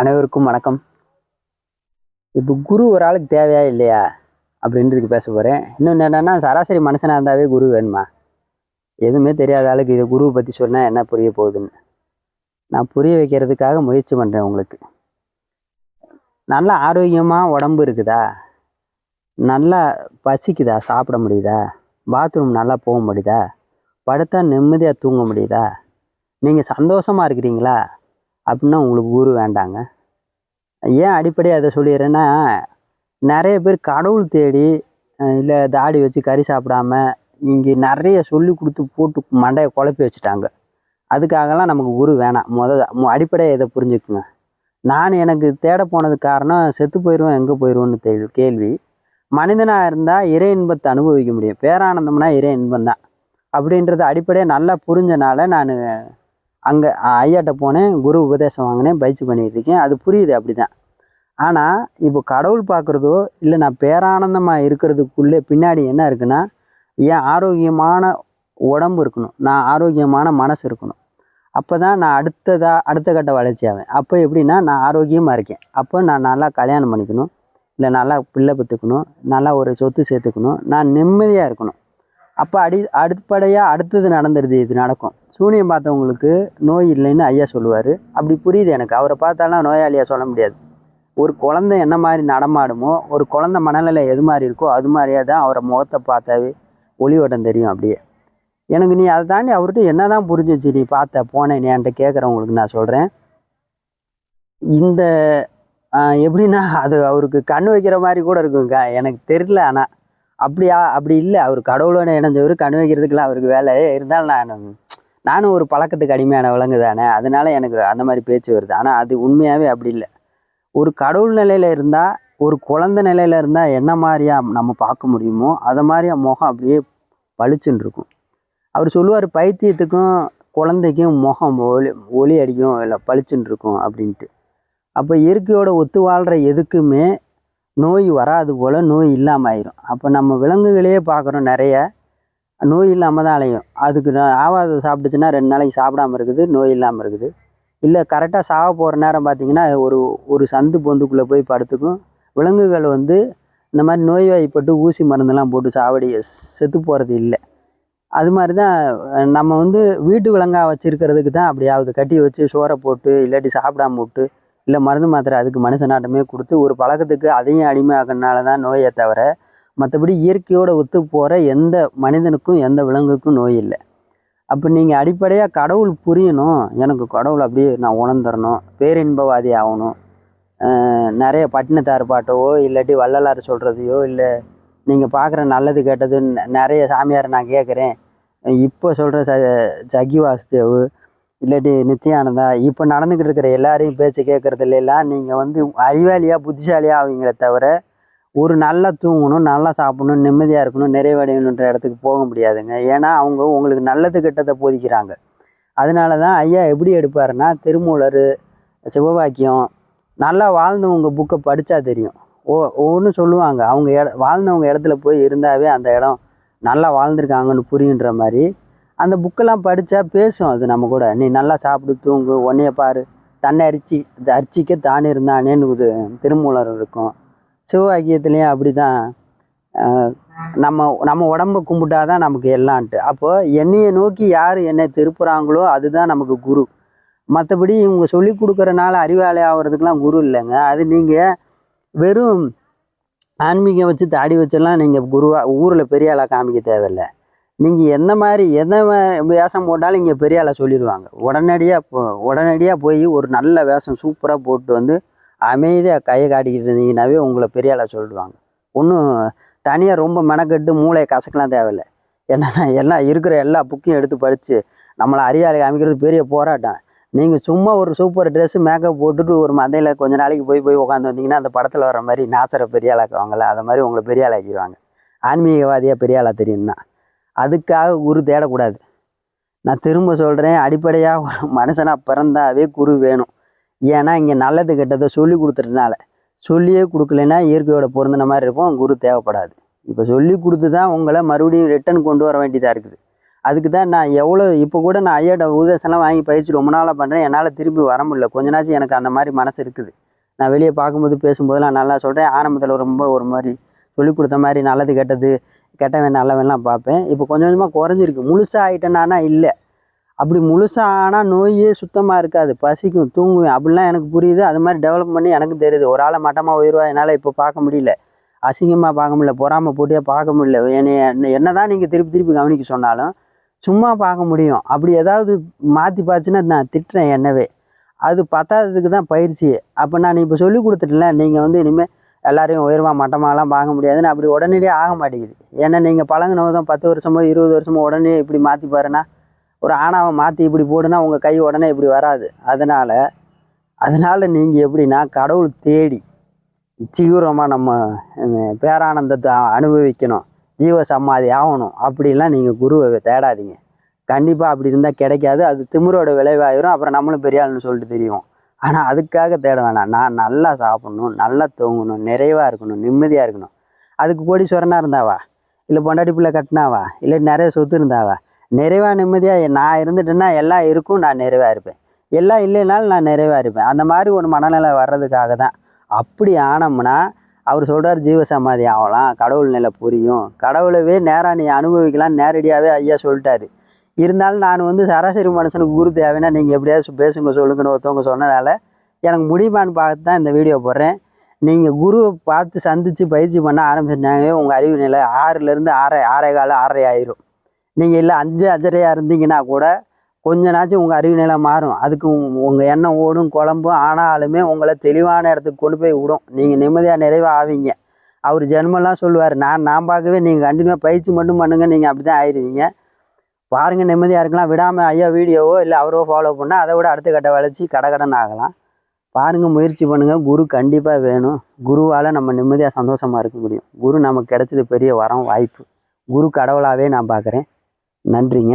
அனைவருக்கும் வணக்கம். இப்போ குரு ஒரு ஆளுக்கு தேவையா இல்லையா? அப்படின்றதுக்கு பேச போகிறேன் இன்னொன்று என்னென்னா சராசரி மனுஷனாக இருந்தாவே குரு வேணுமா? எதுவுமே தெரியாத ஆளுக்கு இது குருவை பற்றி சொன்னால் என்ன புரிய போகுதுன்னு? நான் புரிய வைக்கிறதுக்காக முயற்சி பண்ணுறேன் உங்களுக்கு. நல்ல ஆரோக்கியமாக உடம்பு இருக்குதா? நல்லா பசிக்குதா? சாப்பிட முடியுதா? பாத்ரூம் நல்லா போக முடியுதா? படுத்தா நிம்மதியாக தூங்க முடியுதா? நீங்கள் சந்தோஷமாக இருக்கிறீங்களா? அப்படின்னா உங்களுக்கு ஊர் வேண்டாங்க. ஏன் அடிப்படையாக அதை சொல்லிடுறேன்னா நிறைய பேர் கடவுள் தேடி இல்லை தாடி வச்சு கறி சாப்பிடாம இங்கே நிறைய சொல்லி கொடுத்து போட்டு மண்டையை குழப்பி வச்சுட்டாங்க. அதுக்காகலாம் நமக்கு குரு வேணாம். முத அடிப்படையாக இதை புரிஞ்சுக்குங்க. நான் எனக்கு தேட போனது காரணம் செத்து போயிடுவேன் எங்கே போயிடுவோன்னு தெரியல கேள்வி. மனிதனாக இருந்தால் இறை இன்பத்தை அனுபவிக்க முடியும். பேரானந்தம்னா இறை இன்பம் தான் அப்படின்றத அடிப்படையாக நல்லா புரிஞ்சனால நான் அங்கே ஐயாட்ட போனேன் குரு உபதேசம் வாங்கினேன் பயிற்சி பண்ணிகிட்டு இருக்கேன் அது புரியுது அப்படி தான் ஆனால் இப்போ கடவுள் பார்க்குறதோ இல்லை நான் பேரானந்தமாக இருக்கிறதுக்குள்ளே பின்னாடி என்ன இருக்குன்னா என் ஆரோக்கியமான உடம்பு இருக்கணும். நான் ஆரோக்கியமான மனசு இருக்கணும். அப்போ தான் நான் அடுத்ததாக அடுத்த கட்ட வளர்ச்சி ஆவேன். அப்போ எப்படின்னா நான் ஆரோக்கியமாக இருக்கேன். அப்போ நான் நல்லா கல்யாணம் பண்ணிக்கணும். இல்லை நல்லா பிள்ளை பெற்றுக்கணும் நல்லா ஒரு சொத்து சேர்த்துக்கணும். நான் நிம்மதியாக இருக்கணும். அப்போ அடி அடிப்படையாக அடுத்தது நடந்துடுது இது நடக்கும். சூனியம் பார்த்தவங்களுக்கு நோய் இல்லைன்னு ஐயா சொல்லுவார். அப்படி புரியுது எனக்கு. அவரை பார்த்தாலாம் நோயாளியாக சொல்ல முடியாது. ஒரு குழந்தை என்ன மாதிரி நடமாடுமோ ஒரு குழந்தை மனநிலை எது மாதிரி இருக்கோ அது மாதிரியே தான் அவரை முகத்தை பார்த்தாவே ஒளி ஓட்டம் தெரியும் அப்படியே. எனக்கு நீ அதை தாண்டி அவர்கிட்ட என்ன தான் புரிஞ்சிச்சு நீ பார்த்த போனேன் நீ என்கிட்ட கேட்குறவங்களுக்கு நான் சொல்கிறேன் இந்த எப்படின்னா அது அவருக்கு கண் வைக்கிற மாதிரி கூட இருக்குங்க எனக்கு தெரியல ஆனால் அப்படியா அப்படி இல்லை. அவர் கடவுளோட இணைஞ்சவர் கண் வைக்கிறதுக்கெலாம் அவருக்கு வேலை இருந்தாலும் நான் நானும் ஒரு பழக்கத்துக்கு அடிமையான விலங்கு தானே அதனால எனக்கு அந்த மாதிரி பேச்சு வருது. ஆனால் அது உண்மையாகவே அப்படி இல்லை. ஒரு கடவுள் நிலையில் இருந்தால் ஒரு குழந்த நிலையில் இருந்தால் என்ன மாதிரியா நம்ம பார்க்க முடியுமோ அதை மாதிரியா முகம் அப்படியே பளிச்சுன்னு இருக்கும். அவர் சொல்லுவார் பைத்தியத்துக்கும் குழந்தைக்கும் முகம் ஒளி ஒளி அடிக்கும் இல்லை பளிச்சுன்னு இருக்கும் அப்படின்ட்டு. அப்போ இயற்கையோட ஒத்து வாழ்கிற எதுக்குமே நோய் வராது போல் நோய் இல்லாமல் ஆயிரும். அப்போ நம்ம விலங்குகளையே பார்க்குறோம் நிறைய. நோய் இல்லாமல் தான் அலையும். அதுக்கு நான் ஆவாத சாப்பிட்டுச்சுன்னா ரெண்டு நாளைக்கு சாப்பிடாம இருக்குது நோய் இல்லாமல் இருக்குது. இல்லை கரெக்டாக சாக போகிற நேரம் பார்த்தீங்கன்னா ஒரு ஒரு சந்து பொந்துக்குள்ளே போய் படுத்துக்கும். விலங்குகள் வந்து இந்த மாதிரி நோய்வாய்ப்பட்டு ஊசி மருந்தெல்லாம் போட்டு சாவடி செத்து போகிறது இல்லை. அது மாதிரி தான் நம்ம வந்து வீட்டு விலங்காக வச்சுருக்கிறதுக்கு தான் அப்படியாவது கட்டி வச்சு சோறை போட்டு இல்லாட்டி சாப்பிடாம விட்டு இல்லை மருந்து மாத்திரை அதுக்கு மனுஷனாட்டமே கொடுத்து ஒரு பழக்கத்துக்கு அதையும் அடிமையாக்கறனால தான் நோயை தவிர மற்றபடி இயற்கையோட ஒத்து போகிற எந்த மனிதனுக்கும் எந்த விலங்குக்கும் நோய் இல்லை. அப்போ நீங்கள் அடிப்படையாக கடவுள் புரியணும். எனக்கு கடவுள் அப்படியே நான் உணர்ந்துடணும் பேரின்பவாதி ஆகணும். நிறைய பட்டினத்தார் பாட்டவோ இல்லாட்டி வள்ளலார் சொல்கிறதையோ இல்லை நீங்கள் பார்க்குற நல்லது கெட்டதுன்னு நிறைய சாமியாரை நான் கேட்குறேன் இப்போ சொல்கிற ச ஜகி வாசுதேவ் இல்லாட்டி நித்யானந்தா இப்போ நடந்துக்கிட்டு இருக்கிற எல்லாரையும் பேச்சு கேட்குறதுல எல்லாம் நீங்கள் வந்து அறிவாளியாக புத்திசாலியாக ஆவீங்களே தவிர ஒரு நல்லா தூங்கணும் நல்லா சாப்பிடணும் நிம்மதியாக இருக்கணும் நிறைவடையணுன்ற இடத்துக்கு போக முடியாதுங்க. ஏன்னா அவங்க உங்களுக்கு நல்லது கெட்டதை போதிக்கிறாங்க. அதனால தான் ஐயா எப்படி எடுப்பாருன்னா திருமூலர் சிவபாக்கியம் நல்லா வாழ்ந்தவங்க புக்கை படித்தா தெரியும். ஓ ஒன்று சொல்லுவாங்க. அவங்க இட வாழ்ந்தவங்க இடத்துல போய் இருந்தாவே அந்த இடம் நல்லா வாழ்ந்துருக்காங்கன்னு புரியுன்ற மாதிரி. அந்த புக்கெல்லாம் படித்தா பேசும் அது நம்ம கூட. நீ நல்லா சாப்பிடு தூங்கு ஒன்றைய பாரு. தன்னை அரிச்சி அரிச்சிக்க தானே இருந்தானேன்னு இது திருமூலர் இருக்கும். சிவவாக்கியத்துலேயும் அப்படி தான் நம்ம நம்ம உடம்ப கும்பிட்டாதான் நமக்கு எல்லான்ட்டு அப்போது என்னையை நோக்கி யார் என்னை திருப்புறாங்களோ அதுதான் நமக்கு குரு. மற்றபடி இவங்க சொல்லி கொடுக்குறனால அறிவாளி ஆகிறதுக்கெலாம் குரு இல்லைங்க. அது நீங்கள் வெறும் ஆன்மீகம் வச்சு தாடி வச்செல்லாம் நீங்கள் குருவாக ஊரில் பெரிய ஆளாக காமிக்க தேவையில்ல. நீங்கள் எந்த மாதிரி எந்த வேஷம் போட்டாலும் இங்கே பெரிய ஆளாக சொல்லிடுவாங்க. உடனடியாக போ உடனடியாக போய் ஒரு நல்ல வேஷம் சூப்பராக போட்டு வந்து அமைதியாக கையை காட்டிக்கிட்டு இருந்தீங்கன்னாவே உங்களை பெரிய சொல்லிடுவாங்க. ஒன்றும் தனியாக ரொம்ப மெனக்கெட்டு மூளையை கசக்கலாம் தேவையில்ல. என்னன்னா எல்லாம் இருக்கிற எல்லா புக்கையும் எடுத்து படித்து நம்மளை அறியாளி அமைக்கிறது பெரிய போராட்டம். நீங்கள் சும்மா ஒரு சூப்பர் ட்ரெஸ்ஸு மேக்கப் போட்டுட்டு ஒரு மந்தையில் கொஞ்ச நாளைக்கு போய் போய் உட்காந்து வந்தீங்கன்னா அந்த படத்தில் வர மாதிரி நாசரை பெரிய ஆளாக்குவாங்கள்ல அதை மாதிரி உங்களை பெரிய ஆளாக்கிடுவாங்க ஆன்மீகவாதியாக பெரிய ஆளாக தெரியும்னா. அதுக்காக குரு தேடக்கூடாது. நான் திரும்ப சொல்கிறேன் அடிப்படையாக ஒரு மனுஷனாக பிறந்தாவே குரு வேணும். ஏன்னா இங்கே நல்லது கெட்டதை சொல்லி கொடுத்துறதுனால சொல்லியே கொடுக்கலன்னா இயற்கையோட பொருந்தின மாதிரி இருக்கும். குரு தேவைப்படாது. இப்போ சொல்லி கொடுத்து தான் உங்களை மறுபடியும் ரிட்டர்ன் கொண்டு வர வேண்டியதாக இருக்குது. அதுக்கு தான் நான் எவ்வளோ இப்போ கூட நான் ஐயாட்ட உதேசம்லாம் வாங்கி பயிற்சி ரொம்ப நாளாக பண்ணுறேன் என்னால் திரும்பி வர முடியல. கொஞ்ச நாச்சும் எனக்கு அந்த மாதிரி மனசு இருக்குது. நான் வெளியே பார்க்கும்போது பேசும்போதெல்லாம் நல்லா சொல்கிறேன் ஆரம்பத்தில் ரொம்ப ஒரு மாதிரி சொல்லி கொடுத்த மாதிரி நல்லது கெட்டது கெட்டவன் நல்லவன்லாம் பார்ப்பேன். இப்போ கொஞ்சம் கொஞ்சமாக குறைஞ்சிருக்கு. முழுசாக ஆகிட்டேனானா இல்லை. அப்படி முழுசாக ஆனால் நோயே சுத்தமாக இருக்காது. பசிக்கும் தூங்குவேன் அப்படிலாம் எனக்கு புரியுது. அது மாதிரி டெவலப் பண்ணி எனக்கு தெரியுது. ஒரு ஆளை மட்டமாக உயிர்வா என்னால் இப்போ பார்க்க முடியல. அசிங்கமாக பார்க்க முடியல. பொறாமை போட்டியாக பார்க்க முடியல. என்னை என்ன தான் நீங்கள் திருப்பி திருப்பி கவனிக்க சொன்னாலும் சும்மா பார்க்க முடியும். அப்படி ஏதாவது மாற்றி பார்த்துன்னா நான் திட்டுறேன் என்னவே. அது பத்தாததுக்கு தான் பயிற்சி. அப்போ நான் இப்போ சொல்லி கொடுத்துட்டேன்ல நீங்கள் வந்து இனிமேல் எல்லாரையும் உயர்வா மட்டமாகலாம் பார்க்க முடியாதுன்னு அப்படி உடனடியாக ஆக மாட்டேங்குது. ஏன்னா நீங்கள் பழகுனதும் பத்து வருஷமோ இருபது வருஷமோ உடனே இப்படி மாற்றி பாருன்னா ஒரு ஆணாவை மாற்றி இப்படி போடுனா உங்கள் கை உடனே இப்படி வராது. அதனால் அதனால் நீங்கள் எப்படின்னா கடவுள் தேடி தீவிரமாக நம்ம பேரானந்தத்தை அனுபவிக்கணும். ஜீவ சமாதி ஆகணும். அப்படிலாம் நீங்கள் குருவை தேடாதீங்க. கண்டிப்பாக அப்படி இருந்தால் கிடைக்காது. அது திமிரோட விளைவாயிரும். அப்புறம் நம்மளும் பெரிய ஆளுன்னு சொல்லிட்டு தெரியும். ஆனால் அதுக்காக தேட வேணாம். நான் நல்லா சாப்பிட்ணும். நல்லா தூங்கணும். நிறைவாக இருக்கணும். நிம்மதியாக இருக்கணும். அதுக்கு கோடீஸ்வரனாக இருந்தாவா? இல்லை பொண்டாட்டி பிள்ளை கட்டினாவா? இல்லை நிறைய சொத்து இருந்தாவா? நிறைவாக நிம்மதியாக நான் இருந்துட்டேன்னா எல்லாம் இருக்கும் நான் நிறைவாக இருப்பேன். எல்லாம் இல்லைனாலும் நான் நிறைவாக இருப்பேன். அந்த மாதிரி ஒரு மனநிலை வர்றதுக்காக தான் அப்படி ஆனோம்னா அவர் சொல்கிறார் ஜீவசமாதி ஆகலாம் கடவுள் நிலை புரியும். கடவுளவே நேராக நீ அனுபவிக்கலாம் நேரடியாகவே ஐயா சொல்லிட்டாரு. இருந்தாலும் நான் வந்து சராசரி மனுஷனுக்கு குரு தேவைன்னா நீங்கள் எப்படியாவது பேசுங்க சொல்லுங்கன்னு ஒருத்தவங்க சொன்னனால எனக்கு முடியுமான்னு பார்த்து தான் இந்த வீடியோ போடுறேன். நீங்கள் குருவை பார்த்து சந்தித்து பயிற்சி பண்ண ஆரம்பிச்சிட்டாவே உங்கள் அறிவு நிலை ஆறுலேருந்து ஆறரை ஆறே கால ஆறரை ஆயிரும். நீங்கள் இல்லை அஞ்சு அஞ்சரையாக இருந்தீங்கன்னா கூட கொஞ்ச நாச்சும் உங்கள் அறிவு நிலை மாறும். அதுக்கு உங்கள் எண்ணம் ஓடும் குழம்பும் ஆனாலுமே உங்களை தெளிவான இடத்துக்கு கொண்டு போய் விடும். நீங்கள் நிம்மதியாக நிறைவாக ஆவீங்க. அவர் ஜென்மெல்லாம் சொல்லுவார் நான் நான் பார்க்கவே நீங்கள் கண்டினியூவாக பயிற்சி மட்டும் பண்ணுங்கள் நீங்கள் அப்படி தான் ஆயிடுவீங்க பாருங்கள் நிம்மதியாக இருக்கலாம். விடாமல் ஐயா வீடியோவோ இல்லை அவரோ ஃபாலோ பண்ணால் அதை விட அடுத்த கட்ட வளர்ச்சி கடகடன் ஆகலாம். பாருங்கள் முயற்சி பண்ணுங்கள் குரு கண்டிப்பாக வேணும். குருவால் நம்ம நிம்மதியாக சந்தோஷமாக இருக்க முடியும். குரு நமக்கு கிடைச்சது பெரிய வரம் வாய்ப்பு. குரு கடவுளாகவே நான் பார்க்குறேன். நன்றிங்க.